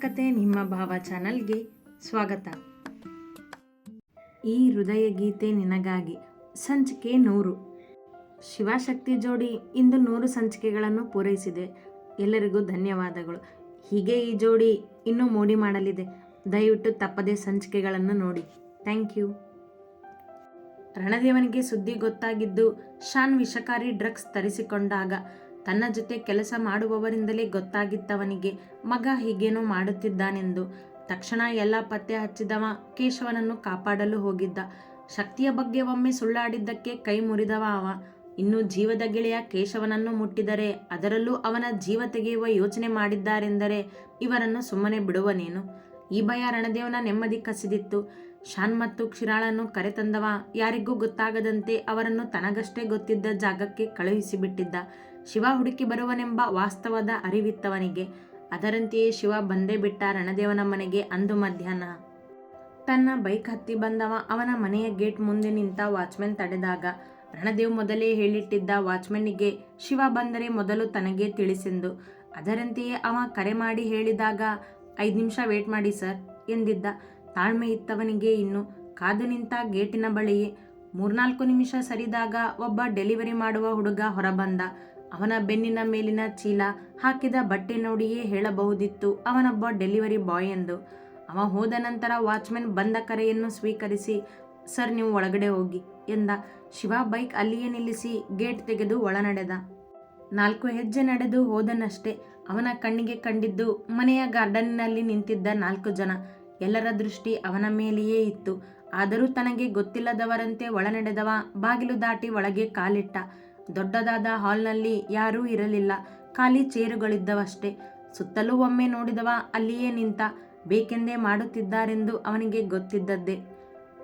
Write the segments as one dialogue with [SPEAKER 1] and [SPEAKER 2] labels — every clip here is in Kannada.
[SPEAKER 1] ಕತೆ ನಿಮ್ಮ ಭಾವ ಚಾನಲ್ಗೆ ಸ್ವಾಗತ. ಈ ಹೃದಯ ಗೀತೆ ನಿನಗಾಗಿ ಸಂಚಿಕೆ ನೂರು. ಶಿವಶಕ್ತಿ ಜೋಡಿ ಇಂದು ನೂರು ಸಂಚಿಕೆಗಳನ್ನು ಪೂರೈಸಿದೆ. ಎಲ್ಲರಿಗೂ ಧನ್ಯವಾದಗಳು. ಹೀಗೆ ಈ ಜೋಡಿ ಇನ್ನೂ ಮೋಡಿ ಮಾಡಲಿದೆ. ದಯವಿಟ್ಟು ತಪ್ಪದೇ ಸಂಚಿಕೆಗಳನ್ನು ನೋಡಿ. Thank you. ರಣದೇವನಿಗೆ ಸುದ್ದಿ ಗೊತ್ತಾಗಿದ್ದು, ಶಾನ್ ವಿಷಕಾರಿ ಡ್ರಗ್ಸ್ ತರಿಸಿಕೊಂಡಾಗ ತನ್ನ ಜೊತೆ ಕೆಲಸ ಮಾಡುವವರಿಂದಲೇ ಗೊತ್ತಾಗಿತ್ತವನಿಗೆ ಮಗ ಹೀಗೇನೋ ಮಾಡುತ್ತಿದ್ದಾನೆಂದು. ತಕ್ಷಣ ಎಲ್ಲ ಪತ್ತೆ ಹಚ್ಚಿದವ, ಕೇಶವನನ್ನು ಕಾಪಾಡಲು ಹೋಗಿದ್ದ. ಶಕ್ತಿಯ ಬಗ್ಗೆ ಒಮ್ಮೆ ಸುಳ್ಳಾಡಿದ್ದಕ್ಕೆ ಕೈ ಮುರಿದವ ಅವ. ಇನ್ನು ಜೀವದ ಗೆಳೆಯ ಕೇಶವನನ್ನು ಮುಟ್ಟಿದರೆ ಅದರಲ್ಲೂ ಅವನ ಜೀವ ತೆಗೆಯುವ ಯೋಚನೆ ಮಾಡಿದ್ದಾರೆಂದರೆ ಇವರನ್ನು ಸುಮ್ಮನೆ ಬಿಡುವನೇನು? ಈ ಭಯ ರಣದೇವನ ನೆಮ್ಮದಿ ಕಸಿದಿತ್ತು. ಶಾನ್ ಮತ್ತು ಕ್ಷಿರಾಳನ್ನು ಕರೆತಂದವ. ಯಾರಿಗೂ ಗೊತ್ತಾಗದಂತೆ ಅವರನ್ನು ತನಗಷ್ಟೇ ಗೊತ್ತಿದ್ದ ಜಾಗಕ್ಕೆ ಕಳುಹಿಸಿಬಿಟ್ಟಿದ್ದ. ಶಿವ ಹುಡುಕಿ ಬರುವನೆಂಬ ವಾಸ್ತವದ ಅರಿವಿತ್ತವನಿಗೆ, ಅದರಂತೆಯೇ ಶಿವ ಬಂದೇ ಬಿಟ್ಟ ರಣದೇವನ ಮನೆಗೆ ಅಂದು ಮಧ್ಯಾಹ್ನ. ತನ್ನ ಬೈಕ್ ಹತ್ತಿ ಬಂದವ ಅವನ ಮನೆಯ ಗೇಟ್ ಮುಂದೆ ನಿಂತ ವಾಚ್ಮೆನ್ ತಡೆದಾಗ, ರಣದೇವ್ ಮೊದಲೇ ಹೇಳಿಟ್ಟಿದ್ದ ವಾಚ್ಮೆನ್ನಿಗೆ ಶಿವ ಬಂದರೆ ಮೊದಲು ತನಗೆ ತಿಳಿಸೆಂದು, ಅದರಂತೆಯೇ ಅವ ಕರೆ ಮಾಡಿ ಹೇಳಿದಾಗ, ಐದು ನಿಮಿಷ ವೇಟ್ ಮಾಡಿ ಸರ್ ಎಂದಿದ್ದ. ತಾಳ್ಮೆ ಇತ್ತವನಿಗೆ ಇನ್ನು ಕಾದು ನಿಂತ ಗೇಟಿನ ಬಳಿಯೇ ಮೂರ್ನಾಲ್ಕು ನಿಮಿಷ ಸರಿದಾಗ ಒಬ್ಬ ಡೆಲಿವರಿ ಮಾಡುವ ಹುಡುಗ ಹೊರಬಂದ. ಅವನ ಬೆನ್ನಿನ ಮೇಲಿನ ಚೀಲ ಹಾಕಿದ ಬಟ್ಟೆ ನೋಡಿಯೇ ಹೇಳಬಹುದಿತ್ತು, ಅವನೊಬ್ಬ ಡೆಲಿವರಿ ಬಾಯ್ ಎಂದು. ಅವ ಹೋದ ನಂತರ ವಾಚ್ಮೆನ್ ಬಂದ ಕರೆಯನ್ನು ಸ್ವೀಕರಿಸಿ, ಸರ್, ನೀವು ಒಳಗಡೆ ಹೋಗಿ ಎಂದ. ಶಿವ ಬೈಕ್ ಅಲ್ಲಿಯೇ ನಿಲ್ಲಿಸಿ ಗೇಟ್ ತೆಗೆದು ಒಳ ನಡೆದ ನಾಲ್ಕು ಹೆಜ್ಜೆ ನಡೆದು ಹೋದನಷ್ಟೇ, ಅವನ ಕಣ್ಣಿಗೆ ಕಂಡಿದ್ದು ಮನೆಯ ಗಾರ್ಡನ್ನಲ್ಲಿ ನಿಂತಿದ್ದ ನಾಲ್ಕು ಜನ. ಎಲ್ಲರ ದೃಷ್ಟಿ ಅವನ ಮೇಲೆಯೇ ಇತ್ತು. ಆದರೂ ತನಗೆ ಗೊತ್ತಿಲ್ಲದವರಂತೆ ಒಳನಡೆದವ, ಬಾಗಿಲು ದಾಟಿ ಒಳಗೆ ಕಾಲಿಟ್ಟ. ದೊಡ್ಡದಾದ ಹಾಲ್ನಲ್ಲಿ ಯಾರೂ ಇರಲಿಲ್ಲ. ಖಾಲಿ ಚೇರುಗಳಿದ್ದವಷ್ಟೇ. ಸುತ್ತಲೂ ಒಮ್ಮೆ ನೋಡಿದವ ಅಲ್ಲಿಯೇ ನಿಂತ ಬೇಕೆಂದೇ ಮಾಡುತ್ತಿದ್ದಾರೆಂದು ಅವನಿಗೆ ಗೊತ್ತಿದ್ದದ್ದೇ.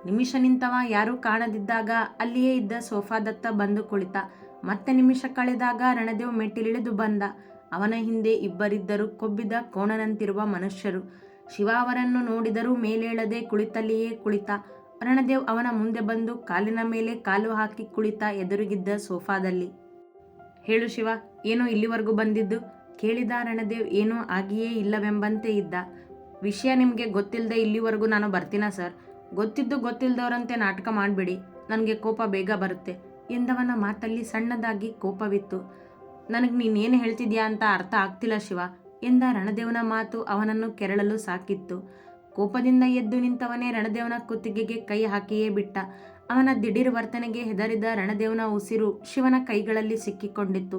[SPEAKER 1] ನಿಮಿಷ ನಿಂತವ ಯಾರೂ ಕಾಣದಿದ್ದಾಗ ಅಲ್ಲಿಯೇ ಇದ್ದ ಸೋಫಾದತ್ತ ಬಂದು ಕುಳಿತ. ಮತ್ತೆ ನಿಮಿಷ ಕಳೆದಾಗ ರಣದೇವ್ ಮೆಟ್ಟಿಲಿಳಿದು ಬಂದ. ಅವನ ಹಿಂದೆ ಇಬ್ಬರಿದ್ದರು ಕೊಬ್ಬಿದ ಕೋಣನಂತಿರುವ ಮನುಷ್ಯರು. ಶಿವ ಅವರನ್ನು ನೋಡಿದರೂ ಮೇಲೇಳದೆ ಕುಳಿತಲ್ಲಿಯೇ ಕುಳಿತ. ರಣದೇವ್ ಅವನ ಮುಂದೆ ಬಂದು ಕಾಲಿನ ಮೇಲೆ ಕಾಲು ಹಾಕಿ ಕುಳಿತ ಎದುರುಗಿದ್ದ ಸೋಫಾದಲ್ಲಿ, ಹೇಳು ಶಿವ, ಏನೋ ಇಲ್ಲಿವರೆಗೂ ಬಂದಿದ್ದು ಕೇಳಿದ ರಣದೇವ್, ಏನೂ ಆಗಿಯೇ ಇಲ್ಲವೆಂಬಂತೆ ಇದ್ದ. ವಿಷಯ ನಿಮಗೆ ಗೊತ್ತಿಲ್ಲದೆ ಇಲ್ಲಿವರೆಗೂ ನಾನು ಬರ್ತೀನ ಸರ್? ಗೊತ್ತಿದ್ದು ಗೊತ್ತಿಲ್ಲದವರಂತೆ ನಾಟಕ ಮಾಡಬೇಡಿ. ನನಗೆ ಕೋಪ ಬೇಗ ಬರುತ್ತೆ ಎಂದವನ ಮಾತಲ್ಲಿ ಸಣ್ಣದಾಗಿ ಕೋಪವಿತ್ತು. ನನಗೆ ನೀನೇನು ಹೇಳ್ತಿದ್ಯಾ ಅಂತ ಅರ್ಥ ಆಗ್ತಿಲ್ಲ ಶಿವ ಎಂದ ರಣದೇವನ ಮಾತು ಅವನನ್ನು ಕೆರಳಲು ಸಾಕಿತ್ತು. ಕೋಪದಿಂದ ಎದ್ದು ನಿಂತವನೇ ರಣದೇವನ ಕುತ್ತಿಗೆಗೆ ಕೈ ಹಾಕಿಯೇ ಬಿಟ್ಟ. ಅವನ ದಿಢೀರ್ ವರ್ತನೆಗೆ ಹೆದರಿದ ರಣದೇವನ ಉಸಿರು ಶಿವನ ಕೈಗಳಲ್ಲಿ ಸಿಕ್ಕಿಕೊಂಡಿತ್ತು.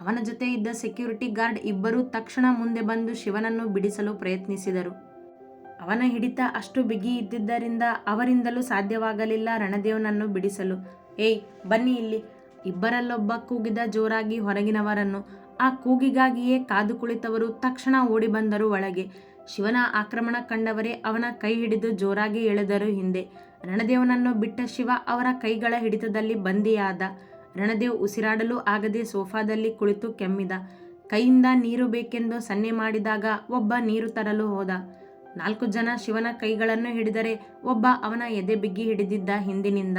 [SPEAKER 1] ಅವನ ಜೊತೆ ಇದ್ದ ಸೆಕ್ಯೂರಿಟಿ ಗಾರ್ಡ್ ಇಬ್ಬರೂ ತಕ್ಷಣ ಮುಂದೆ ಬಂದು ಶಿವನನ್ನು ಬಿಡಿಸಲು ಪ್ರಯತ್ನಿಸಿದರು. ಅವನ ಹಿಡಿತ ಅಷ್ಟು ಬಿಗಿ ಇದ್ದಿದ್ದರಿಂದ ಅವರಿಂದಲೂ ಸಾಧ್ಯವಾಗಲಿಲ್ಲ ರಣದೇವನನ್ನು ಬಿಡಿಸಲು. ಏಯ್, ಬನ್ನಿ ಇಲ್ಲಿ. ಇಬ್ಬರಲ್ಲೊಬ್ಬ ಕೂಗಿದ ಜೋರಾಗಿ ಹೊರಗಿನವರನ್ನು. ಆ ಕೂಗಿಗಾಗಿಯೇ ಕಾದು ಕುಳಿತವರು ತಕ್ಷಣ ಓಡಿ ಬಂದರು ಒಳಗೆ. ಶಿವನ ಆಕ್ರಮಣ ಕಂಡವರೇ ಅವನ ಕೈ ಹಿಡಿದು ಜೋರಾಗಿ ಎಳೆದರು ಹಿಂದೆ. ರಣದೇವನನ್ನು ಬಿಟ್ಟ ಶಿವ ಅವರ ಕೈಗಳ ಹಿಡಿತದಲ್ಲಿ ಬಂದಿಯಾದ. ರಣದೇವ್ ಉಸಿರಾಡಲು ಆಗದೆ ಸೋಫಾದಲ್ಲಿ ಕುಳಿತು ಕೆಮ್ಮಿದ. ಕೈಯಿಂದ ನೀರು ಬೇಕೆಂದು ಸನ್ನೆ ಮಾಡಿದಾಗ ಒಬ್ಬ ನೀರು ತರಲು ಹೋದ. ನಾಲ್ಕು ಜನ ಶಿವನ ಕೈಗಳನ್ನು ಹಿಡಿದರೆ ಒಬ್ಬ ಅವನ ಎದೆ ಬಿಗ್ಗಿ ಹಿಡಿದಿದ್ದ ಹಿಂದಿನಿಂದ.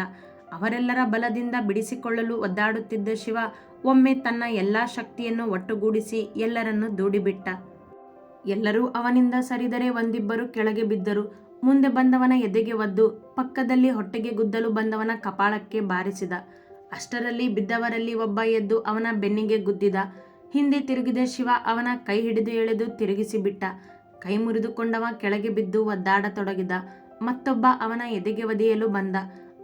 [SPEAKER 1] ಅವರೆಲ್ಲರ ಬಲದಿಂದ ಬಿಡಿಸಿಕೊಳ್ಳಲು ಒದ್ದಾಡುತ್ತಿದ್ದ ಶಿವ ಒಮ್ಮೆ ತನ್ನ ಎಲ್ಲಾ ಶಕ್ತಿಯನ್ನು ಒಟ್ಟುಗೂಡಿಸಿ ಎಲ್ಲರನ್ನು ದೂಡಿಬಿಟ್ಟ. ಎಲ್ಲರೂ ಅವನಿಂದ ಸರಿದರೆ ಒಂದಿಬ್ಬರು ಕೆಳಗೆ ಬಿದ್ದರು. ಮುಂದೆ ಬಂದವನ ಎದೆಗೆ ಒದ್ದು, ಪಕ್ಕದಲ್ಲಿ ಹೊಟ್ಟೆಗೆ ಗುದ್ದಲು ಬಂದವನ ಕಪಾಳಕ್ಕೆ ಬಾರಿಸಿದ. ಅಷ್ಟರಲ್ಲಿ ಬಿದ್ದವರಲ್ಲಿ ಒಬ್ಬ ಎದ್ದು ಅವನ ಬೆನ್ನಿಗೆ ಗುದ್ದಿದ. ಹಿಂದೆ ತಿರುಗಿದ ಶಿವ ಅವನ ಕೈ ಹಿಡಿದು ಎಳೆದು ತಿರುಗಿಸಿಬಿಟ್ಟ ಕೈ ಮುರಿದುಕೊಂಡವ ಕೆಳಗೆ ಬಿದ್ದು ಒದ್ದಾಡತೊಡಗಿದ. ಮತ್ತೊಬ್ಬ ಅವನ ಎದೆಗೆ ಒದೆಯಲು ಬಂದ.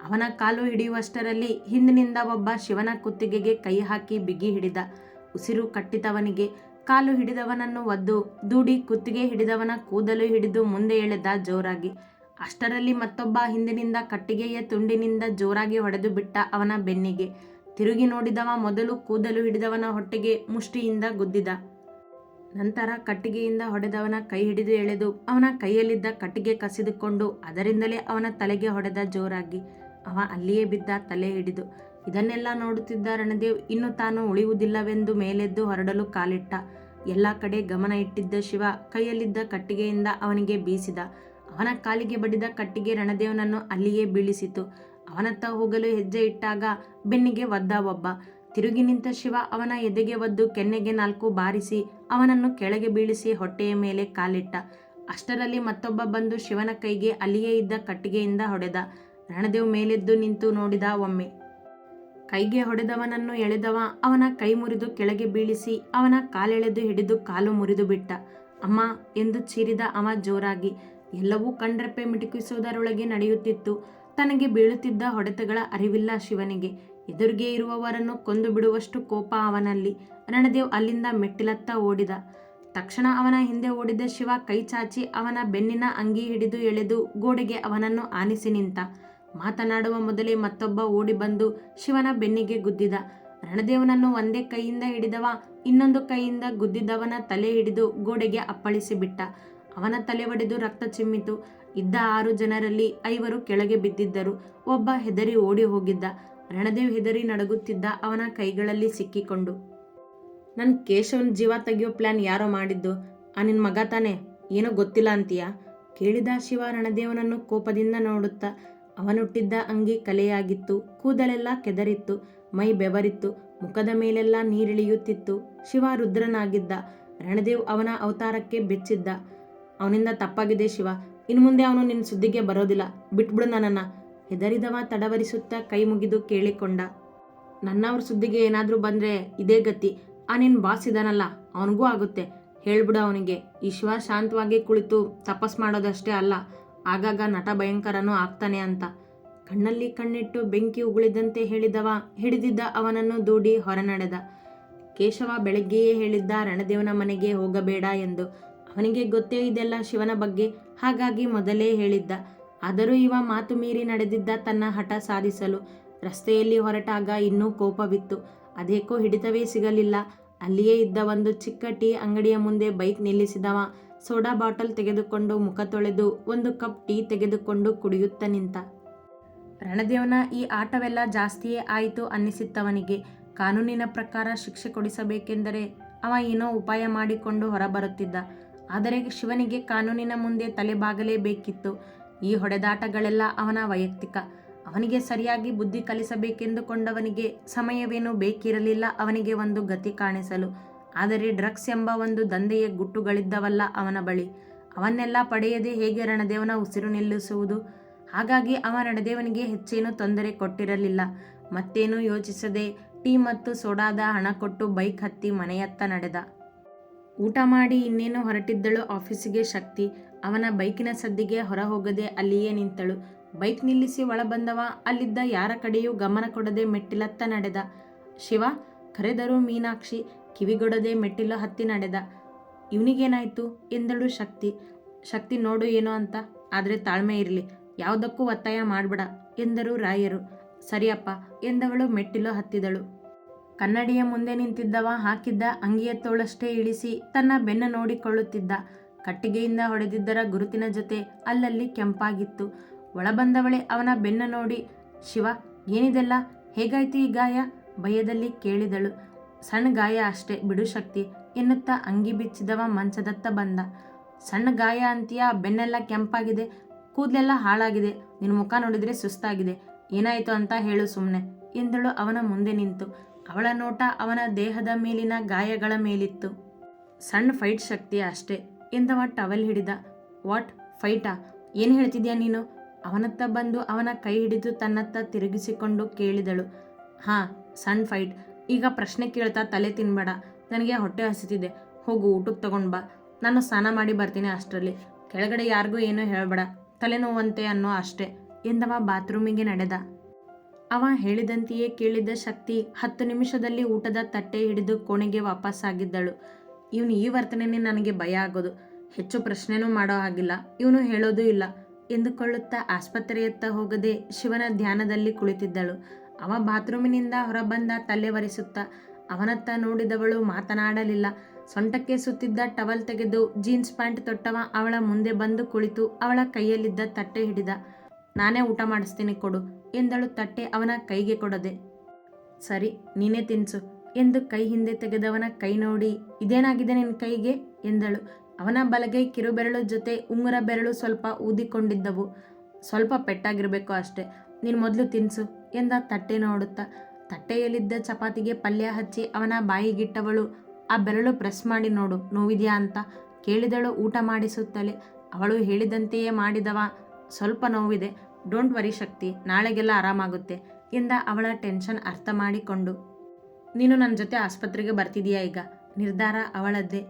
[SPEAKER 1] ಅವನ ಕಾಲು ಹಿಡಿಯುವಷ್ಟರಲ್ಲಿ ಹಿಂದಿನಿಂದ ಒಬ್ಬ ಶಿವನ ಕುತ್ತಿಗೆಗೆ ಕೈ ಹಾಕಿ ಬಿಗಿ ಹಿಡಿದ. ಉಸಿರು ಕಟ್ಟಿದವನಿಗೆ ಕಾಲು ಹಿಡಿದವನನ್ನು ಒದ್ದು, ದೂಡಿ ಕುತ್ತಿಗೆ ಹಿಡಿದವನ ಕೂದಲು ಹಿಡಿದು ಮುಂದೆ ಎಳೆದ ಜೋರಾಗಿ. ಅಷ್ಟರಲ್ಲಿ ಮತ್ತೊಬ್ಬ ಹಿಂದಿನಿಂದ ಕಟ್ಟಿಗೆಯ ತುಂಡಿನಿಂದ ಜೋರಾಗಿ ಹೊಡೆದು ಬಿಟ್ಟ ಅವನ ಬೆನ್ನಿಗೆ. ತಿರುಗಿ ನೋಡಿದವ ಮೊದಲು ಕೂದಲು ಹಿಡಿದವನ ಹೊಟ್ಟೆಗೆ ಮುಷ್ಟಿಯಿಂದ ಗುದ್ದಿದ. ನಂತರ ಕಟ್ಟಿಗೆಯಿಂದ ಹೊಡೆದವನ ಕೈ ಹಿಡಿದು ಎಳೆದು, ಅವನ ಕೈಯಲ್ಲಿದ್ದ ಕಟ್ಟಿಗೆ ಕಸಿದುಕೊಂಡು ಅದರಿಂದಲೇ ಅವನ ತಲೆಗೆ ಹೊಡೆದ ಜೋರಾಗಿ. ಅವ ಅಲ್ಲಿಯೇ ಬಿದ್ದ ತಲೆ ಹಿಡಿದು. ಇದನ್ನೆಲ್ಲ ನೋಡುತ್ತಿದ್ದ ರಣದೇವ್, ಇನ್ನು ತಾನು ಉಳಿಯುವುದಿಲ್ಲವೆಂದು ಮೇಲೆದ್ದು ಹೊರಡಲು ಕಾಲಿಟ್ಟ. ಎಲ್ಲ ಕಡೆ ಗಮನ ಇಟ್ಟಿದ್ದ ಶಿವ ಕೈಯಲ್ಲಿದ್ದ ಕಟ್ಟಿಗೆಯಿಂದ ಅವನಿಗೆ ಬೀಸಿದ. ಅವನ ಕಾಲಿಗೆ ಬಡಿದ ಕಟ್ಟಿಗೆ ರಣದೇವನನ್ನು ಅಲ್ಲಿಯೇ ಬೀಳಿಸಿತು. ಅವನತ್ತ ಹೋಗಲು ಹೆಜ್ಜೆ ಇಟ್ಟಾಗ ಬೆನ್ನಿಗೆ ಒದ್ದ ಒಬ್ಬ. ತಿರುಗಿ ನಿಂತ ಶಿವ ಅವನ ಎದೆಗೆ ಒದ್ದು ಕೆನ್ನೆಗೆ ನಾಲ್ಕು ಬಾರಿಸಿ ಅವನನ್ನು ಕೆಳಗೆ ಬೀಳಿಸಿ ಹೊಟ್ಟೆಯ ಮೇಲೆ ಕಾಲಿಟ್ಟ. ಅಷ್ಟರಲ್ಲಿ ಮತ್ತೊಬ್ಬ ಬಂದು ಶಿವನ ಕೈಗೆ ಅಲ್ಲಿಯೇ ಇದ್ದ ಕಟ್ಟಿಗೆಯಿಂದ ಹೊಡೆದ. ರಣದೇವ್ ಮೇಲೆದ್ದು ನಿಂತು ನೋಡಿದ ಒಮ್ಮೆ. ಕೈಗೆ ಹೊಡೆದವನನ್ನು ಎಳೆದವ, ಅವನ ಕೈ ಮುರಿದು ಕೆಳಗೆ ಬೀಳಿಸಿ, ಅವನ ಕಾಲೆಳೆದು ಹಿಡಿದು ಕಾಲು ಮುರಿದು ಬಿಟ್ಟ. ಅಮ್ಮ, ಎಂದು ಚೀರಿದ ಅವ ಜೋರಾಗಿ. ಎಲ್ಲವೂ ಕಂಡ್ರಪ್ಪೆ ಮಿಟುಕಿಸುವುದರೊಳಗೆ ನಡೆಯುತ್ತಿತ್ತು. ತನಗೆ ಬೀಳುತ್ತಿದ್ದ ಹೊಡೆತಗಳ ಅರಿವಿಲ್ಲ ಶಿವನಿಗೆ. ಎದುರಿಗೆ ಇರುವವರನ್ನು ಕೊಂದು ಬಿಡುವಷ್ಟು ಕೋಪ ಅವನಲ್ಲಿ. ರಣದೇವ್ ಅಲ್ಲಿಂದ ಮೆಟ್ಟಿಲತ್ತ ಓಡಿದ. ತಕ್ಷಣ ಅವನ ಹಿಂದೆ ಓಡಿದ ಶಿವ ಕೈ ಚಾಚಿ ಅವನ ಬೆನ್ನಿನ ಅಂಗಿ ಹಿಡಿದು ಎಳೆದು ಗೋಡೆಗೆ ಅವನನ್ನು ಆನಿಸಿ ನಿಂತ. ಮಾತನಾಡುವ ಮೊದಲೇ ಮತ್ತೊಬ್ಬ ಓಡಿ ಬಂದು ಶಿವನ ಬೆನ್ನಿಗೆ ಗುದ್ದಿದ. ರಣದೇವನನ್ನು ಒಂದೇ ಕೈಯಿಂದ ಹಿಡಿದವ, ಇನ್ನೊಂದು ಕೈಯಿಂದ ಗುದ್ದಿದವನ ತಲೆ ಹಿಡಿದು ಗೋಡೆಗೆ ಅಪ್ಪಳಿಸಿಬಿಟ್ಟ. ಅವನ ತಲೆ ಒಡೆದು ರಕ್ತ ಚಿಮ್ಮಿತು. ಇದ್ದ ಆರು ಜನರಲ್ಲಿ ಐವರು ಕೆಳಗೆ ಬಿದ್ದಿದ್ದರು. ಒಬ್ಬ ಹೆದರಿ ಓಡಿ ಹೋಗಿದ್ದ. ರಣದೇವ್ ಹೆದರಿ ನಡಗುತ್ತಿದ್ದ ಅವನ ಕೈಗಳಲ್ಲಿ ಸಿಕ್ಕಿಕೊಂಡು. ನನ್ನ ಕೇಶವನ್ ಜೀವ ತೆಗೆಯೋ ಪ್ಲಾನ್ ಯಾರೋ ಮಾಡಿದ್ದು. ಆ ನಿನ್ನ ಮಗ ತಾನೇ? ಏನೋ ಗೊತ್ತಿಲ್ಲ ಅಂತೀಯ? ಕೇಳಿದ ಶಿವ ರಣದೇವನನ್ನು ಕೋಪದಿಂದ ನೋಡುತ್ತಾ ಅವನುಟ್ಟಿದ್ದ ಅಂಗಿ ಕಲೆಯಾಗಿತ್ತು, ಕೂದಲೆಲ್ಲ ಕೆದರಿತ್ತು, ಮೈ ಬೆವರಿತ್ತು, ಮುಖದ ಮೇಲೆಲ್ಲ ನೀರಿಳಿಯುತ್ತಿತ್ತು. ಶಿವ ರುದ್ರನಾಗಿದ್ದ, ರಣದೇವ್ ಅವನ ಅವತಾರಕ್ಕೆ ಬೆಚ್ಚಿದ್ದ. ಅವನಿಂದ ತಪ್ಪಾಗಿದೆ ಶಿವ, ಇನ್ನು ಮುಂದೆ ಅವನು ನಿನ್ನ ಸುದ್ದಿಗೆ ಬರೋದಿಲ್ಲ, ಬಿಟ್ಬಿಡು ನನ್ನನ್ನು. ಹೆದರಿದವ ತಡವರಿಸುತ್ತಾ ಕೈ ಮುಗಿದು ಕೇಳಿಕೊಂಡ. ನನ್ನವ್ರ ಸುದ್ದಿಗೆ ಏನಾದರೂ ಬಂದರೆ ಇದೇ ಗತಿ, ಆ ನಿನ್ನ ಬಾಸ್ ಇದಾನಲ್ಲ, ಅವನಿಗೂ ಆಗುತ್ತೆ. ಹೇಳ್ಬಿಡು ಅವನಿಗೆ, ಈ ಶಿವ ಶಾಂತವಾಗಿ ಕುಳಿತು ತಪಸ್ ಮಾಡೋದಷ್ಟೇ ಅಲ್ಲ ಆಗಾಗ ನಟ ಭಯಂಕರನೂ ಆಗ್ತಾನೆ ಅಂತ. ಕಣ್ಣಲ್ಲಿ ಕಣ್ಣಿಟ್ಟು ಬೆಂಕಿ ಉಗುಳಿದಂತೆ ಹೇಳಿದವ, ಹಿಡಿದಿದ್ದ ಅವನನ್ನು ದೂಡಿ ಹೊರನಡೆದ. ಕೇಶವ ಬೆಳಗ್ಗೆಯೇ ಹೇಳಿದ್ದ, ರಣದೇವನ ಮನೆಗೆ ಹೋಗಬೇಡ ಎಂದು. ಅವನಿಗೆ ಗೊತ್ತೇ ಇದೆಲ್ಲ ಶಿವನ ಬಗ್ಗೆ, ಹಾಗಾಗಿ ಮೊದಲೇ ಹೇಳಿದ್ದ. ಆದರೂ ಇವ ಮಾತು ಮೀರಿ ನಡೆದಿದ್ದ ತನ್ನ ಹಠ ಸಾಧಿಸಲು. ರಸ್ತೆಯಲ್ಲಿ ಹೊರಟಾಗ ಇನ್ನೂ ಕೋಪವಿತ್ತು. ಅದೇಕೋ ಹಿಡಿತವೇ ಸಿಗಲಿಲ್ಲ. ಅಲ್ಲಿಯೇ ಇದ್ದ ಒಂದು ಚಿಕ್ಕ ಟೀ ಅಂಗಡಿಯ ಮುಂದೆ ಬೈಕ್ ನಿಲ್ಲಿಸಿದವ. ಸೋಡಾ ಬಾಟಲ್ ತೆಗೆದುಕೊಂಡು ಮುಖ ತೊಳೆದು ಒಂದು ಕಪ್ ಟೀ ತೆಗೆದುಕೊಂಡು ಕುಡಿಯುತ್ತ ನಿಂತ. ರಣದೇವನ ಈ ಆಟವೆಲ್ಲ ಜಾಸ್ತಿಯೇ ಆಯಿತು ಅನ್ನಿಸಿತ್ತವನಿಗೆ. ಕಾನೂನಿನ ಪ್ರಕಾರ ಶಿಕ್ಷೆ ಕೊಡಿಸಬೇಕೆಂದರೆ ಅವ ಏನೋ ಉಪಾಯ ಮಾಡಿಕೊಂಡು ಹೊರಬರುತ್ತಿದ್ದ. ಆದರೆ ಶಿವನಿಗೆ ಕಾನೂನಿನ ಮುಂದೆ ತಲೆಬಾಗಲೇಬೇಕಿತ್ತು ಈ ಹೊಡೆದಾಟಗಳೆಲ್ಲ ಅವನ ವೈಯಕ್ತಿಕ. ಅವನಿಗೆ ಸರಿಯಾಗಿ ಬುದ್ಧಿ ಕಲಿಸಬೇಕೆಂದುಕೊಂಡವನಿಗೆ ಸಮಯವೇನೂ ಬೇಕಿರಲಿಲ್ಲ ಅವನಿಗೆ ಒಂದು ಗತಿ ಕಾಣಿಸಲು. ಆದರೆ ಡ್ರಗ್ಸ್ ಎಂಬ ಒಂದು ದಂಧೆಯ ಗುಟ್ಟುಗಳಿದ್ದವಲ್ಲ ಅವನ ಬಳಿ. ಅವನ್ನೆಲ್ಲ ಪಡೆಯದೆ ಹೇಗೆ ರಣದೇವನ ಉಸಿರು ನಿಲ್ಲಿಸುವುದು? ಹಾಗಾಗಿ ಅವ ರಣದೇವನಿಗೆ ಹೆಚ್ಚೇನು ತೊಂದರೆ ಕೊಟ್ಟಿರಲಿಲ್ಲ. ಮತ್ತೇನೂ ಯೋಚಿಸದೆ ಟೀ ಮತ್ತು ಸೋಡಾದ ಹಣ ಕೊಟ್ಟು ಬೈಕ್ ಹತ್ತಿ ಮನೆಯತ್ತ ನಡೆದ. ಊಟ ಮಾಡಿ ಇನ್ನೇನು ಹೊರಟಿದ್ದಳು ಆಫೀಸಿಗೆ ಶಕ್ತಿ. ಅವನ ಬೈಕಿನ ಸದ್ದಿಗೆ ಹೊರ ಹೋಗದೆ ಅಲ್ಲಿಯೇ ನಿಂತಳು. ಬೈಕ್ ನಿಲ್ಲಿಸಿ ಒಳ ಬಂದವ ಅಲ್ಲಿದ್ದ ಯಾರ ಕಡೆಯೂ ಗಮನ ಕೊಡದೆ ಮೆಟ್ಟಿಲತ್ತ ನಡೆದ. ಶಿವ, ಕರೆದರು ಮೀನಾಕ್ಷಿ ಕಿವಿಗೊಡದೆ ಮೆಟ್ಟಿಲು ಹತ್ತಿ ನಡೆದ. ಇವನಿಗೇನಾಯ್ತು? ಎಂದಳು ಶಕ್ತಿ. ಶಕ್ತಿ ನೋಡು ಏನೋ ಅಂತ. ಆದರೆ ತಾಳ್ಮೆ ಇರಲಿ. ಯಾವುದಕ್ಕೂ ಒತ್ತಾಯ ಮಾಡಬೇಡ ಎಂದರು ರಾಯರು. ಸರಿಯಪ್ಪ ಎಂದವಳು ಮೆಟ್ಟಿಲು ಹತ್ತಿದಳು. ಕನ್ನಡಿಯ ಮುಂದೆ ನಿಂತಿದ್ದವ ಹಾಕಿದ್ದ ಅಂಗಿಯ ತೋಳಷ್ಟೇ ಇಳಿಸಿ ತನ್ನ ಬೆನ್ನು ನೋಡಿಕೊಳ್ಳುತ್ತಿದ್ದ. ಕಟ್ಟಿಗೆಯಿಂದ ಹೊಡೆದಿದ್ದರ ಗುರುತಿನ ಜೊತೆ ಅಲ್ಲಲ್ಲಿ ಕೆಂಪಾಗಿತ್ತು. ಒಳಬಂದವಳೆ ಅವನ ಬೆನ್ನು ನೋಡಿ, ಶಿವ, ಏನಿದೆಲ್ಲ? ಹೇಗಾಯ್ತು ಈ ಗಾಯ? ಭಯದಲ್ಲಿ ಕೇಳಿದಳು. ಸಣ್ಣ ಗಾಯ ಅಷ್ಟೇ, ಬಿಡು ಶಕ್ತಿ, ಎನ್ನುತ್ತಾ ಅಂಗಿ ಬಿಚ್ಚಿದವ ಮಂಚದತ್ತ ಬಂದ. ಸಣ್ಣ ಗಾಯ ಅಂತೀಯ, ಬೆನ್ನೆಲ್ಲ ಕೆಂಪಾಗಿದೆ, ಕೂದಲೆಲ್ಲ ಹಾಳಾಗಿದೆ, ನಿನ್ನ ಮುಖ ನೋಡಿದರೆ ಸುಸ್ತಾಗಿದೆ, ಏನಾಯಿತು ಅಂತ ಹೇಳು ಸುಮ್ಮನೆ ಎಂದಳು ಅವನ ಮುಂದೆ ನಿಂತು. ಅವಳ ನೋಟ ಅವನ ದೇಹದ ಮೇಲಿನ ಗಾಯಗಳ ಮೇಲಿತ್ತು. ಸಣ್ಣ ಫೈಟ್ ಶಕ್ತಿ ಅಷ್ಟೇ ಎಂದವ ಟವಲ್ ಹಿಡಿದ. ವಾಟ್ ಫೈಟಾ? ಏನು ಹೇಳ್ತಿದ್ಯಾ ನೀನು? ಅವನತ್ತ ಬಂದು ಅವನ ಕೈ ಹಿಡಿದು ತನ್ನತ್ತ ತಿರುಗಿಸಿಕೊಂಡು ಕೇಳಿದಳು. ಹಾಂ, ಸಣ್ಣ ಫೈಟ್. ಈಗ ಪ್ರಶ್ನೆ ಕೇಳ್ತಾ ತಲೆ ತಿನ್ಬೇಡ. ನನಗೆ ಹೊಟ್ಟೆ ಹಸಿತಿದೆ. ಹೋಗು, ಊಟಕ್ಕೆ ತಗೊಂಡು ಬಾ. ನಾನು ಸ್ನಾನ ಮಾಡಿ ಬರ್ತೀನಿ ಅಷ್ಟರಲ್ಲಿ. ಕೆಳಗಡೆ ಯಾರಿಗೂ ಏನೂ ಹೇಳಬೇಡ. ತಲೆನೋವಂತೆ ಅನ್ನೋ ಅಷ್ಟೇ. ಎಂದವ ಬಾತ್ರೂಮಿಗೆ ನಡೆದ. ಅವ ಹೇಳಿದಂತೆಯೇ ಕೇಳಿದ ಶಕ್ತಿ ಹತ್ತು ನಿಮಿಷದಲ್ಲಿ ಊಟದ ತಟ್ಟೆ ಹಿಡಿದು ಕೋಣೆಗೆ ವಾಪಸ್ಸಾಗಿದ್ದಳು ಇವನು ಈ ವರ್ತನೆನೇ ನನಗೆ ಭಯ ಆಗೋದು. ಹೆಚ್ಚು ಪ್ರಶ್ನೆನೂ ಮಾಡೋ ಹಾಗಿಲ್ಲ. ಇವನು ಹೇಳೋದೂ ಇಲ್ಲ. ಎಂದುಕೊಳ್ಳುತ್ತಾ ಆಸ್ಪತ್ರೆಯತ್ತ ಹೋಗದೆ ಶಿವನ ಧ್ಯಾನದಲ್ಲಿ ಕುಳಿತಿದ್ದಳು. ಅವ ಬಾತ್ರೂಮಿನಿಂದ ಹೊರಬಂದ ತಲೆ ಒರೆಸುತ್ತ. ಅವನತ್ತ ನೋಡಿದವಳು ಮಾತನಾಡಲಿಲ್ಲ. ಸೊಂಟಕ್ಕೆ ಸುತ್ತಿದ್ದ ಟವಲ್ ತೆಗೆದು ಜೀನ್ಸ್ ಪ್ಯಾಂಟ್ ತೊಟ್ಟವ ಅವಳ ಮುಂದೆ ಬಂದು ಕುಳಿತು ಅವಳ ಕೈಯಲ್ಲಿದ್ದ ತಟ್ಟೆ ಹಿಡಿದ. ನಾನೇ ಊಟ ಮಾಡಿಸ್ತೀನಿ ಕೊಡು ಎಂದಳು ತಟ್ಟೆ ಅವನ ಕೈಗೆ ಕೊಡದೆ. ಸರಿ, ನೀನೇ ತಿನ್ಸು ಎಂದು ಕೈ ಹಿಂದೆ ತೆಗೆದವನ ಕೈ ನೋಡಿ, ಇದೇನಾಗಿದೆ ನಿನ್ನ ಕೈಗೆ ಎಂದಳು. ಅವನ ಬಲಗೈ ಕಿರುಬೆರಳು ಜೊತೆ ಉಂಗುರ ಬೆರಳು ಸ್ವಲ್ಪ ಊದಿಕೊಂಡಿದ್ದವು. ಸ್ವಲ್ಪ ಪೆಟ್ಟಾಗಿರಬೇಕು ಅಷ್ಟೆ. ನೀನು ಮೊದಲು ತಿನ್ಸು. ಎಂದ ತಟ್ಟೆ ನೋಡುತ್ತಾ. ತಟ್ಟೆಯಲ್ಲಿದ್ದ ಚಪಾತಿಗೆ ಪಲ್ಯ ಹಚ್ಚಿ ಅವನ ಬಾಯಿಗಿಟ್ಟವಳು, ಆ ಬೆರಳು ಪ್ರೆಸ್ ಮಾಡಿ ನೋಡು, ನೋವಿದೆಯಾ ಅಂತ? ಕೇಳಿದಳು ಊಟ ಮಾಡಿಸುತ್ತಲೇ. ಅವಳು ಹೇಳಿದಂತೆಯೇ ಮಾಡಿದವ, ಸ್ವಲ್ಪ ನೋವಿದೆ, ಡೋಂಟ್ ವರಿ ಶಕ್ತಿ, ನಾಳೆಗೆಲ್ಲ ಆರಾಮಾಗುತ್ತೆ, ಎಂದ ಅವಳ ಟೆನ್ಷನ್ ಅರ್ಥ ಮಾಡಿಕೊಂಡು ನೀನು ನನ್ನ ಜೊತೆ ಆಸ್ಪತ್ರೆಗೆ ಬರ್ತಿದೀಯಾ ಈಗ? ನಿರ್ಧಾರ ಅವಳದ್ದೇ.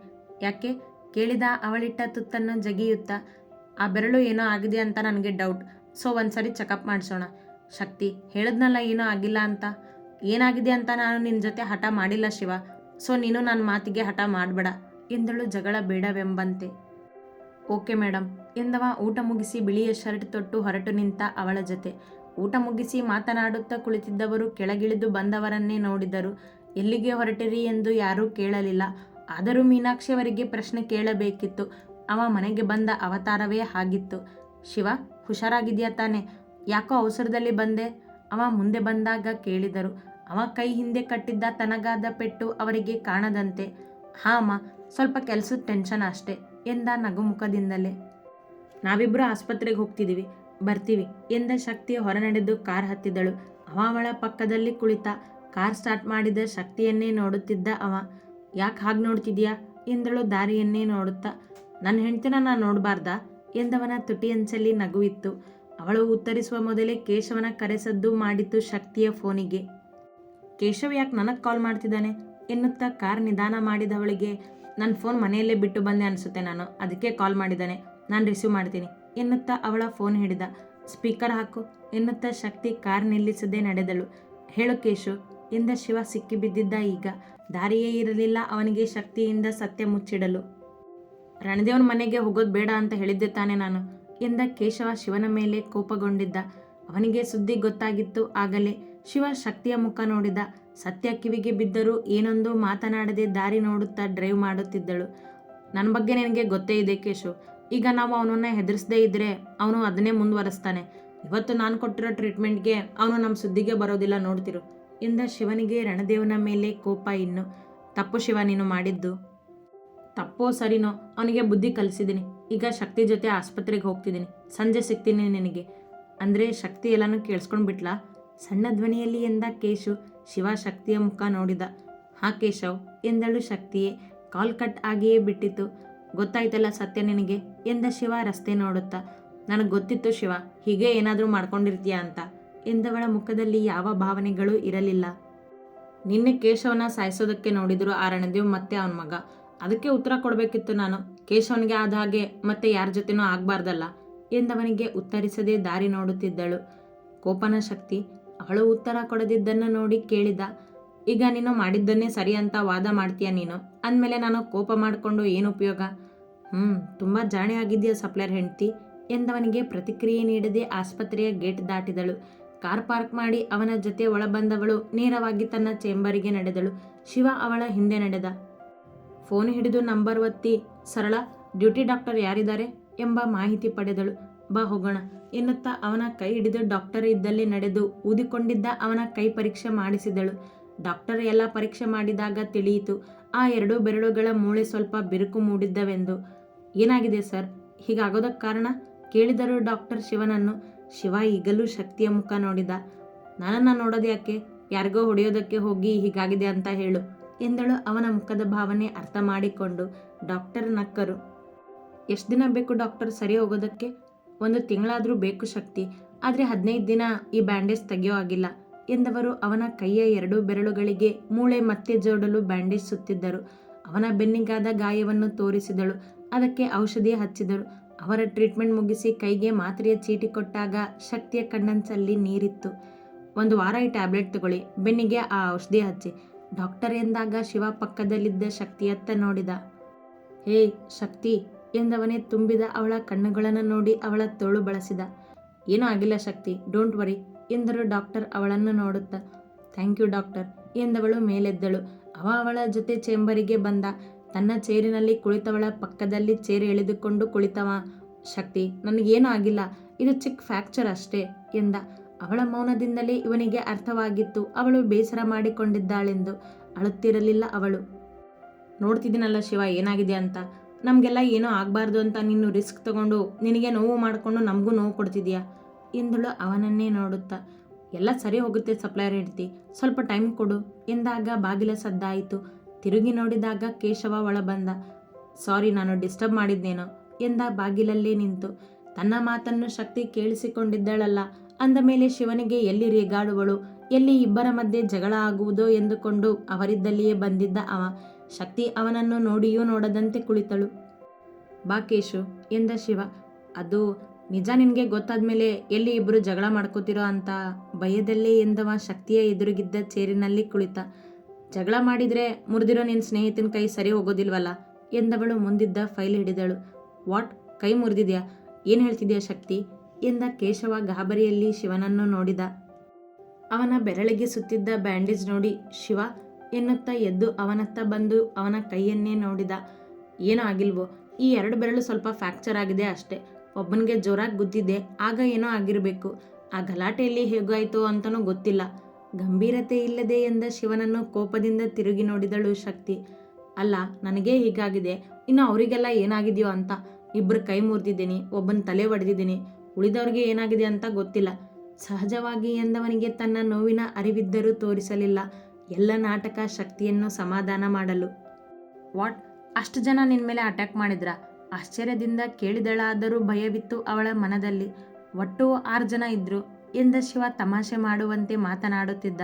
[SPEAKER 1] ಯಾಕೆ? ಕೇಳಿದ ಅವಳಿಟ್ಟ ತುತ್ತನ್ನು ಜಗಿಯುತ್ತಾ. ಆ ಬೆರಳು ಏನೋ ಆಗಿದೆ ಅಂತ ನನಗೆ ಡೌಟ್, ಸೊ ಒಂದ್ಸರಿ ಚೆಕಪ್ ಮಾಡಿಸೋಣ. ಶಕ್ತಿ, ಹೇಳಿದ್ನಲ್ಲ ಏನೂ ಆಗಿಲ್ಲ ಅಂತ. ಏನಾಗಿದೆ ಅಂತ ನಾನು ನಿನ್ನ ಜೊತೆ ಹಠ ಮಾಡಿಲ್ಲ ಶಿವ. ಸೊ ನೀನು ನನ್ನ ಮಾತಿಗೆ ಹಠ ಮಾಡಬೇಡ. ಎಂದಳು ಜಗಳ ಬೇಡವೆಂಬಂತೆ. ಓಕೆ ಮೇಡಮ್ ಎಂದವ ಊಟ ಮುಗಿಸಿ ಬಿಳಿಯ ಶರ್ಟ್ ತೊಟ್ಟು ಹೊರಟು ನಿಂತ ಅವಳ ಜೊತೆ. ಊಟ ಮುಗಿಸಿ ಮಾತನಾಡುತ್ತಾ ಕುಳಿತಿದ್ದವರು ಕೆಳಗಿಳಿದು ಬಂದವರನ್ನೇ ನೋಡಿದರು. ಎಲ್ಲಿಗೆ ಹೊರಟಿರಿ ಎಂದು ಯಾರೂ ಕೇಳಲಿಲ್ಲ. ಆದರೂ ಮೀನಾಕ್ಷಿ ಅವರಿಗೆ ಪ್ರಶ್ನೆ ಕೇಳಬೇಕಿತ್ತು. ಅವ ಮನೆಗೆ ಬಂದ ಅವತಾರವೇ ಆಗಿತ್ತು. ಶಿವ, ಹುಷಾರಾಗಿದೆಯಾ ತಾನೆ? ಯಾಕೋ ಅವಸರದಲ್ಲಿ ಬಂದೆ. ಅವ ಮುಂದೆ ಬಂದಾಗ ಕೇಳಿದರು, ಅವ ಕೈ ಹಿಂದೆ ಕಟ್ಟಿದ್ದ ತನಗಾದ ಪೆಟ್ಟು ಅವರಿಗೆ ಕಾಣದಂತೆ. ಹಾ ಅಮ್ಮ ಸ್ವಲ್ಪ ಕೆಲಸದ ಟೆನ್ಷನ್ ಅಷ್ಟೇ ಎಂದ ನಗುಮುಖದಿಂದಲೇ. ನಾವಿಬ್ಬರು ಆಸ್ಪತ್ರೆಗೆ ಹೋಗ್ತಿದ್ದೀವಿ ಬರ್ತೀವಿ ಎಂದ ಶಕ್ತಿ ಹೊರನಡೆದು ಕಾರ್ ಹತ್ತಿದಳು. ಅವ ಅವಳ ಪಕ್ಕದಲ್ಲಿ ಕುಳಿತ, ಕಾರ್ ಸ್ಟಾರ್ಟ್ ಮಾಡಿದ ಶಕ್ತಿಯನ್ನೇ ನೋಡುತ್ತಿದ್ದ ಅವ. ಯಾಕೆ ಹಾಗೆ ನೋಡ್ತಿದ್ಯಾ? ಎಂದಳು ದಾರಿಯನ್ನೇ ನೋಡುತ್ತಾ. ನನ್ನ ಹೆಂಡ್ತಿನ ನಾನು ನೋಡಬಾರ್ದಾ? ಎಂದವನ ತುಟಿಯಂಚಲ್ಲಿ ನಗುವಿತ್ತು. ಅವಳು ಉತ್ತರಿಸುವ ಮೊದಲೇ ಕೇಶವನ ಕರೆಸದ್ದು ಮಾಡಿತ್ತು ಶಕ್ತಿಯ ಫೋನಿಗೆ. ಕೇಶವ್ ಯಾಕೆ ನನಗೆ ಕಾಲ್ ಮಾಡ್ತಿದ್ದಾನೆ? ಎನ್ನುತ್ತಾ ಕಾರ್ ನಿಧಾನ ಮಾಡಿದವಳಿಗೆ ನನ್ನ ಫೋನ್ ಮನೆಯಲ್ಲೇ ಬಿಟ್ಟು ಬಂದೆ ಅನಿಸುತ್ತೆ ನಾನು, ಅದಕ್ಕೆ ಕಾಲ್ ಮಾಡಿದ್ದಾನೆ. ನಾನು ರಿಸೀವ್ ಮಾಡ್ತೀನಿ. ಎನ್ನುತ್ತಾ ಅವಳ ಫೋನ್ ಹಿಡಿದ. ಸ್ಪೀಕರ್ ಹಾಕು, ಎನ್ನುತ್ತಾ ಶಕ್ತಿ ಕಾರ್ ನಿಲ್ಲಿಸದೆ ನಡೆದಳು. ಹೇಳು ಕೇಶು ಎಂದ ಶಿವ ಸಿಕ್ಕಿ ಬಿದ್ದಿದ್ದ ಈಗ? ದಾರಿಯೇ ಇರಲಿಲ್ಲ, ಅವನಿಗೆ ಶಕ್ತಿಯಿಂದ ಸತ್ಯ ಮುಚ್ಚಿಡಲು. ರಣದೇವನ ಮನೆಗೆ ಹೋಗೋದು ಬೇಡ ಅಂತ ಹೇಳಿದ್ದೆ ತಾನೆ ನಾನು. ಎಂದ ಕೇಶವ ಶಿವನ ಮೇಲೆ ಕೋಪಗೊಂಡಿದ್ದ. ಅವನಿಗೆ ಸುದ್ದಿ ಗೊತ್ತಾಗಿತ್ತು. ಆಗಲೇ ಶಿವ ಶಕ್ತಿಯ ಮುಖ ನೋಡಿದ. ಸತ್ಯ ಕಿವಿಗೆ ಬಿದ್ದರೂ ಏನೊಂದು ಮಾತನಾಡದೆ ದಾರಿ ನೋಡುತ್ತಾ ಡ್ರೈವ್ ಮಾಡುತ್ತಿದ್ದಳು. ನನ್ನ ಬಗ್ಗೆ ನಿನಗೆ ಗೊತ್ತೇ ಇದೆ ಕೇಶು. ಈಗ ನಾವು ಅವನನ್ನ ಹೆದರಿಸದೇ ಇದ್ದರೆ ಅವನು ಅದನ್ನೇ ಮುಂದುವರಿಸ್ತಾನೆ. ಇವತ್ತು ನಾನು ಕೊಟ್ಟಿರೋ ಟ್ರೀಟ್ಮೆಂಟ್ಗೆ ಅವನು ನಮ್ಮ ಸುದ್ದಿಗೆ ಬರೋದಿಲ್ಲ ನೋಡ್ತಿರು ಎಂದ ಶಿವನಿಗೆ ರಣದೇವನ ಮೇಲೆ ಕೋಪ ಇನ್ನು. ತಪ್ಪು ಶಿವ ನೀನು ಮಾಡಿದ್ದು. ತಪ್ಪೋ ಸರಿನೋ? ಅವನಿಗೆ ಬುದ್ಧಿ ಕಲಿಸಿದ್ದೀನಿ ಈಗ ಶಕ್ತಿ ಜೊತೆ ಆಸ್ಪತ್ರೆಗೆ ಹೋಗ್ತಿದ್ದೀನಿ. ಸಂಜೆ ಸಿಗ್ತೀನಿ ನಿನಗೆ. ಅಂದರೆ ಶಕ್ತಿ ಎಲ್ಲನೂ ಕೇಳಿಸ್ಕೊಂಡು ಬಿಟ್ಲಾ? ಸಣ್ಣ ಧ್ವನಿಯಲ್ಲಿ ಎಂದ ಕೇಶು, ಶಿವ ಶಕ್ತಿಯ ಮುಖ ನೋಡಿದ. ಹಾ ಕೇಶವ್, ಎಂದಳು ಶಕ್ತಿಯೇ. ಕಾಲ್ ಕಟ್ ಆಗಿಯೇ ಬಿಟ್ಟಿತ್ತು. ಗೊತ್ತಾಯ್ತಲ್ಲ ಸತ್ಯ ನಿನಗೆ? ಎಂದ ಶಿವ ರಸ್ತೆ ನೋಡುತ್ತಾ. ನನಗೆ ಗೊತ್ತಿತ್ತು ಶಿವ, ಹೀಗೆ ಏನಾದರೂ ಮಾಡ್ಕೊಂಡಿರ್ತೀಯ ಅಂತ. ಎಂದವಳ ಮುಖದಲ್ಲಿ ಯಾವ ಭಾವನೆಗಳೂ ಇರಲಿಲ್ಲ. ನಿನ್ನೆ ಕೇಶವನ ಸಾಯಿಸೋದಕ್ಕೆ ನೋಡಿದ್ರು ಆ ರಣದೇವ್ ಮತ್ತೆ ಅವನ ಮಗ. ಅದಕ್ಕೆ ಉತ್ತರ ಕೊಡಬೇಕಿತ್ತು ನಾನು. ಕೇಶವನಿಗೆ ಆದ ಹಾಗೆ ಮತ್ತೆ ಯಾರ ಜೊತೆನೂ ಆಗಬಾರ್ದಲ್ಲ ಎಂದವನಿಗೆ ಉತ್ತರಿಸದೆ ದಾರಿ ನೋಡುತ್ತಿದ್ದಳು. ಕೋಪನ ಶಕ್ತಿ ಅವಳು ಉತ್ತರ ಕೊಡದಿದ್ದನ್ನು ನೋಡಿ ಕೇಳಿದ, ಈಗ ನೀನು ಮಾಡಿದ್ದನ್ನೇ ಸರಿ ಅಂತ ವಾದ ಮಾಡ್ತೀಯ ನೀನು? ಅಂದಮೇಲೆ ನಾನು ಕೋಪ ಮಾಡಿಕೊಂಡು ಏನು ಉಪಯೋಗ? ಹ್ಞೂ ತುಂಬ ಜಾಣೆ ಆಗಿದೆಯಾ ಸಪ್ಲೈಯರ್ ಹೆಂಡ್ತಿ? ಎಂದವನಿಗೆ ಪ್ರತಿಕ್ರಿಯೆ ನೀಡದೆ ಆಸ್ಪತ್ರೆಯ ಗೇಟ್ ದಾಟಿದಳು. ಕಾರ್ ಪಾರ್ಕ್ ಮಾಡಿ ಅವನ ಜೊತೆ ಒಳಬಂದವಳು ನೇರವಾಗಿ ತನ್ನ ಚೇಂಬರಿಗೆ ನಡೆದಳು. ಶಿವ ಅವಳ ಹಿಂದೆ ನಡೆದ. ಫೋನ್ ಹಿಡಿದು ನಂಬರ್ ಒತ್ತಿ ಸರಳ, ಡ್ಯೂಟಿ ಡಾಕ್ಟರ್ ಯಾರಿದ್ದಾರೆ ಎಂಬ ಮಾಹಿತಿ ಪಡೆದಳು. ಬಾ ಹೋಗೋಣ ಎನ್ನುತ್ತಾ ಅವನ ಕೈ ಹಿಡಿದು ಡಾಕ್ಟರ್ ಇದ್ದಲ್ಲಿ ನಡೆದು ಊದಿಕೊಂಡಿದ್ದ ಅವನ ಕೈ ಪರೀಕ್ಷೆ ಮಾಡಿಸಿದಳು. ಡಾಕ್ಟರ್ ಎಲ್ಲ ಪರೀಕ್ಷೆ ಮಾಡಿದಾಗ ತಿಳಿಯಿತು. ಆ ಎರಡೂ ಬೆರಳುಗಳ ಮೂಳೆ ಸ್ವಲ್ಪ ಬಿರುಕು ಮೂಡಿದ್ದವೆಂದು. ಏನಾಗಿದೆ ಸರ್? ಹೀಗಾಗೋದಕ್ಕೆ ಕಾರಣ? ಕೇಳಿದರು ಡಾಕ್ಟರ್ ಶಿವನನ್ನು. ಶಿವ ಈಗಲೂ ಶಕ್ತಿಯ ಮುಖ ನೋಡಿದ. ನನ್ನನ್ನು ನೋಡೋದು ಯಾಕೆ ಯಾರಿಗೋ ಹೊಡೆಯೋದಕ್ಕೆ ಹೋಗಿ ಹೀಗಾಗಿದೆ ಅಂತ ಹೇಳು. ಎಂದಳು ಅವನ ಮುಖದ ಭಾವನೆ ಅರ್ಥ ಮಾಡಿಕೊಂಡು ಡಾಕ್ಟರ್ ನಕ್ಕರು. ಎಷ್ಟು ದಿನ ಬೇಕು ಡಾಕ್ಟರ್ ಸರಿ ಹೋಗೋದಕ್ಕೆ? ಒಂದು ತಿಂಗಳಾದರೂ ಬೇಕು ಶಕ್ತಿ. ಆದರೆ ಹದಿನೈದು ದಿನ ಈ ಬ್ಯಾಂಡೇಜ್ ತೆಗೆಯೋ ಆಗಿಲ್ಲ ಎಂದವರು ಅವನ ಕೈಯ ಎರಡು ಬೆರಳುಗಳಿಗೆ ಮೂಳೆ ಮತ್ತೆ ಜೋಡಲು ಬ್ಯಾಂಡೇಜ್ ಸುತ್ತಿದ್ದರು. ಅವನ ಬೆನ್ನಿಗಾದ ಗಾಯವನ್ನು ತೋರಿಸಿದಳು. ಅದಕ್ಕೆ ಔಷಧಿ ಹಚ್ಚಿದರು. ಅವರ ಟ್ರೀಟ್ಮೆಂಟ್ ಮುಗಿಸಿ ಕೈಗೆ ಮಾತ್ರೆಯ ಚೀಟಿ ಕೊಟ್ಟಾಗ ಶಕ್ತಿಯ ಕಣ್ಣಂಚಲ್ಲಿ ನೀರಿತ್ತು. ಒಂದು ವಾರ ಈ ಟ್ಯಾಬ್ಲೆಟ್ ತಗೊಳ್ಳಿ. ಬೆನ್ನಿಗೆ ಆ ಔಷಧಿ ಹಚ್ಚಿ. ಡಾಕ್ಟರ್ ಎಂದಾಗ ಶಿವ ಪಕ್ಕದಲ್ಲಿದ್ದ ಶಕ್ತಿಯತ್ತ ನೋಡಿದ. ಹೇ, ಶಕ್ತಿ, ಎಂದವನೇ ತುಂಬಿದ ಅವಳ ಕಣ್ಣುಗಳನ್ನು ನೋಡಿ ಅವಳ ತೋಳು ಬಳಸಿದ. ಏನೂ ಆಗಿಲ್ಲ ಶಕ್ತಿ, ಡೋಂಟ್ ವರಿ, ಎಂದರು ಡಾಕ್ಟರ್ ಅವಳನ್ನು ನೋಡುತ್ತಾ. ಥ್ಯಾಂಕ್ ಯು ಡಾಕ್ಟರ್, ಎಂದವಳು ಮೇಲೆದ್ದಳು. ಅವ ಅವಳ ಜೊತೆ ಚೇಂಬರಿಗೆ ಬಂದ. ತನ್ನ ಚೇರಿನಲ್ಲಿ ಕುಳಿತವಳ ಪಕ್ಕದಲ್ಲಿ ಚೇರ್ ಎಳೆದುಕೊಂಡು ಕುಳಿತವ. ಶಕ್ತಿ, ನನಗೇನೂ ಆಗಿಲ್ಲ, ಇದು ಚಿಕ್ಕ ಫ್ಯಾಕ್ಚರ್ ಅಷ್ಟೇ, ಎಂದ. ಅವಳ ಮೌನದಿಂದಲೇ ಇವನಿಗೆ ಅರ್ಥವಾಗಿತ್ತು. ಅವಳು ಬೇಸರ ಮಾಡಿಕೊಂಡಿದ್ದಾಳೆಂದು ಅಳುತ್ತಿರಲಿಲ್ಲ ಅವಳು. ನೋಡ್ತಿದ್ದೀನಲ್ಲ ಶಿವ, ಏನಾಗಿದೆ ಅಂತ. ನಮಗೆಲ್ಲ ಏನೋ ಆಗಬಾರ್ದು ಅಂತ ನೀನು ರಿಸ್ಕ್ ತಗೊಂಡು ನಿನಗೆ ನೋವು ಮಾಡಿಕೊಂಡು ನಮಗೂ ನೋವು ಕೊಡ್ತಿದ್ಯಾ ಎಂದಳು ಅವನನ್ನೇ ನೋಡುತ್ತಾ. ಎಲ್ಲ ಸರಿ ಹೋಗುತ್ತೆ ಸಪ್ಲೈಯರ್ ಹಿಡ್ತಿ, ಸ್ವಲ್ಪ ಟೈಮ್ ಕೊಡು ಎಂದಾಗ ಬಾಗಿಲ ಸದ್ದಾಯಿತು. ತಿರುಗಿ ನೋಡಿದಾಗ ಕೇಶವ ಒಳ ಬಂದ. ಸಾರಿ, ನಾನು ಡಿಸ್ಟರ್ಬ್ ಮಾಡಿದ್ದೇನೋ ಎಂದ ಬಾಗಿಲಲ್ಲೇ ನಿಂತು. ತನ್ನ ಮಾತನ್ನು ಶಕ್ತಿ ಕೇಳಿಸಿಕೊಂಡಿದ್ದಳಲ್ಲ ಅಂದ ಮೇಲೆ ಶಿವನಿಗೆ, ಎಲ್ಲಿ ರೇಗಾಡುವಳು? ಎಲ್ಲಿ ಇಬ್ಬರ ಮಧ್ಯೆ ಜಗಳ ಆಗುವುದೋ? ಎಂದುಕೊಂಡು ಅವರಿದ್ದಲ್ಲಿಯೇ ಬಂದಿದ್ದ ಅವ. ಶಕ್ತಿ ಅವನನ್ನು ನೋಡಿಯೂ ನೋಡದಂತೆ ಕುಳಿತಳು. ಬಾಕೇಶು ಎಂದ ಶಿವ. ಅದು ನಿಜ ನಿನಗೆ ಗೊತ್ತಾದ್ಮೇಲೆ ಎಲ್ಲಿ ಇಬ್ಬರು ಜಗಳ ಮಾಡ್ಕೋತಿರೋ ಅಂತ ಭಯದಲ್ಲೇ ಎಂದವ ಶಕ್ತಿಯ ಎದುರುಗಿದ್ದ ಚೇರಿನಲ್ಲಿ ಕುಳಿತ. ಜಗಳ ಮಾಡಿದರೆ ಮುರಿದಿರೋ ನಿನ್ನ ಸ್ನೇಹಿತನ ಕೈ ಸರಿ ಹೋಗೋದಿಲ್ವಲ್ಲ? ಎಂದವಳು ಮುಂದಿದ್ದ ಫೈಲ್ ಹಿಡಿದಳು. ವಾಟ್? ಕೈ ಮುರಿದಿದ್ಯಾ? ಏನು ಹೇಳ್ತಿದ್ಯಾ ಶಕ್ತಿ? ಎಂದ ಕೇಶವ ಗಾಬರಿಯಲ್ಲಿ ಶಿವನನ್ನು ನೋಡಿದ. ಅವನ ಬೆರಳಿಗೆ ಸುತ್ತಿದ್ದ ಬ್ಯಾಂಡೇಜ್ ನೋಡಿ ಶಿವ ಎನ್ನುತ್ತ ಎದ್ದು ಅವನತ್ತ ಬಂದು ಅವನ ಕೈಯನ್ನೇ ನೋಡಿದ. ಏನೂ ಆಗಿಲ್ವೋ, ಈ ಎರಡು ಬೆರಳು ಸ್ವಲ್ಪ ಫ್ಯಾಕ್ಚರ್ ಆಗಿದೆ ಅಷ್ಟೆ. ಒಬ್ಬನಿಗೆ ಜೋರಾಗಿ ಗುದ್ದಿದೆ, ಆಗ ಏನೋ ಆಗಿರಬೇಕು. ಆ ಗಲಾಟೆಯಲ್ಲಿ ಹೇಗಾಯಿತು ಅಂತನೂ ಗೊತ್ತಿಲ್ಲ. ಗಂಭೀರತೆ ಇಲ್ಲದೆ ಎಂದ ಶಿವನನ್ನು ಕೋಪದಿಂದ ತಿರುಗಿ ನೋಡಿದಳು ಶಕ್ತಿ. ಅಲ್ಲ, ನನಗೇ ಹೀಗಾಗಿದೆ. ಇನ್ನು ಅವರಿಗೆಲ್ಲ ಏನಾಗಿದೆಯೋ ಅಂತ. ಇಬ್ಬರು ಕೈ ಮುರಿದಿದ್ದೀನಿ, ಒಬ್ಬನ ತಲೆ ಒಡೆದಿದ್ದೀನಿ. ಉಳಿದವ್ರಿಗೆ ಏನಾಗಿದೆ ಅಂತ ಗೊತ್ತಿಲ್ಲ. ಸಹಜವಾಗಿ ಎಂದವನಿಗೆ ತನ್ನ ನೋವಿನ ಅರಿವಿದ್ದರೂ ತೋರಿಸಲಿಲ್ಲ. ಎಲ್ಲ ನಾಟಕ ಶಕ್ತಿಯನ್ನು ಸಮಾಧಾನ ಮಾಡಲು. ವಾಟ್? ಅಷ್ಟು ಜನ ನಿನ್ನ ಮೇಲೆ ಅಟ್ಯಾಕ್ ಮಾಡಿದ್ರ? ಆಶ್ಚರ್ಯದಿಂದ ಕೇಳಿದಳಾದರೂ ಭಯವಿತ್ತು ಅವಳ ಮನದಲ್ಲಿ. ಒಟ್ಟು ಆರು ಜನ ಇದ್ರು. ಎಂದ ಶಿವ ತಮಾಷೆ ಮಾಡುವಂತೆ ಮಾತನಾಡುತ್ತಿದ್ದ.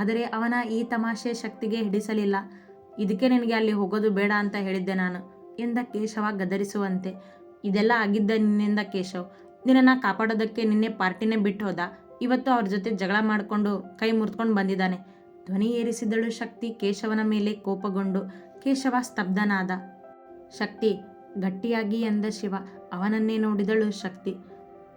[SPEAKER 1] ಆದರೆ ಅವನ ಈ ತಮಾಷೆ ಶಕ್ತಿಗೆ ಹಿಡಿಸಲಿಲ್ಲ. ಇದಕ್ಕೆ ನಿನಗೆ ಅಲ್ಲಿ ಹೋಗೋದು ಬೇಡ ಅಂತ ಹೇಳಿದ್ದೆ ನಾನು, ಎಂದ ಕೇಶವ ಗದರಿಸುವಂತೆ. ಇದೆಲ್ಲ ಆಗಿದ್ದ ನಿನ್ನಿಂದ ಕೇಶವ್. ನಿನ್ನನ್ನು ಕಾಪಾಡೋದಕ್ಕೆ ನಿನ್ನೆ ಪಾರ್ಟಿನೇ ಬಿಟ್ಟು ಹೋದ. ಇವತ್ತು ಅವ್ರ ಜೊತೆ ಜಗಳ ಮಾಡಿಕೊಂಡು ಕೈ ಮುರಿದ್ಕೊಂಡು ಬಂದಿದ್ದಾನೆ. ಧ್ವನಿ ಏರಿಸಿದಳು ಶಕ್ತಿ, ಕೇಶವನ ಮೇಲೆ ಕೋಪಗೊಂಡು. ಕೇಶವ ಸ್ತಬ್ಧನಾದ. ಶಕ್ತಿ, ಗಟ್ಟಿಯಾಗಿ ಎಂದ ಶಿವ, ಅವನನ್ನೇ ನೋಡಿದಳು ಶಕ್ತಿ.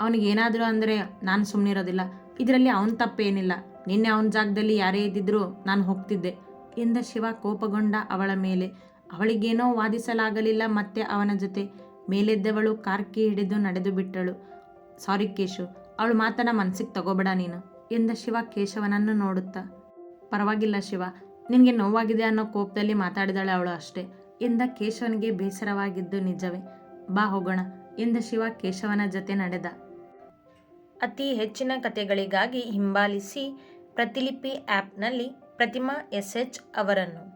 [SPEAKER 1] ಅವನಿಗೇನಾದರೂ ಅಂದರೆ ನಾನು ಸುಮ್ಮನಿರೋದಿಲ್ಲ ಇದರಲ್ಲಿ ಅವನ ತಪ್ಪೇನಿಲ್ಲ. ನಿನ್ನೆ ಅವನ ಜಾಗದಲ್ಲಿ ಯಾರೇ ಇದ್ದಿದ್ರೂ ನಾನು ಹೋಗ್ತಿದ್ದೆ ಎಂದ ಶಿವ ಕೋಪಗೊಂಡ ಅವಳ ಮೇಲೆ. ಅವಳಿಗೇನೋ ವಾದಿಸಲಾಗಲಿಲ್ಲ ಮತ್ತೆ ಅವನ ಜೊತೆ. ಮೇಲೆದ್ದವಳು ಕಾರ್ಕಿ ಹಿಡಿದು ನಡೆದು ಬಿಟ್ಟಳು. ಸಾರಿ ಕೇಶು, ಅವಳು ಮಾತನ್ನ ಮನಸ್ಸಿಗೆ ತಗೋಬೇಡ ನೀನು. ಎಂದ ಶಿವ ಕೇಶವನನ್ನು ನೋಡುತ್ತಾ. ಪರವಾಗಿಲ್ಲ ಶಿವ, ನಿನಗೆ ನೋವಾಗಿದೆ ಅನ್ನೋ ಕೋಪದಲ್ಲಿ ಮಾತಾಡಿದಾಳೆ ಅವಳು ಅಷ್ಟೇ. ಎಂದ ಕೇಶವನಿಗೆ ಬೇಸರವಾಗಿದ್ದು ನಿಜವೇ. ಬಾ ಹೋಗೋಣ, ಎಂದ ಶಿವ ಕೇಶವನ ಜೊತೆ ನಡೆದ. ಅತಿ ಹೆಚ್ಚಿನ ಕಥೆಗಳಿಗಾಗಿ ಹಿಂಬಾಲಿಸಿ ಪ್ರತಿಲಿಪಿ ಆ್ಯಪ್ನಲ್ಲಿ ಪ್ರತಿಮಾ ಎಸ್ ಎಚ್ ಅವರನ್ನು.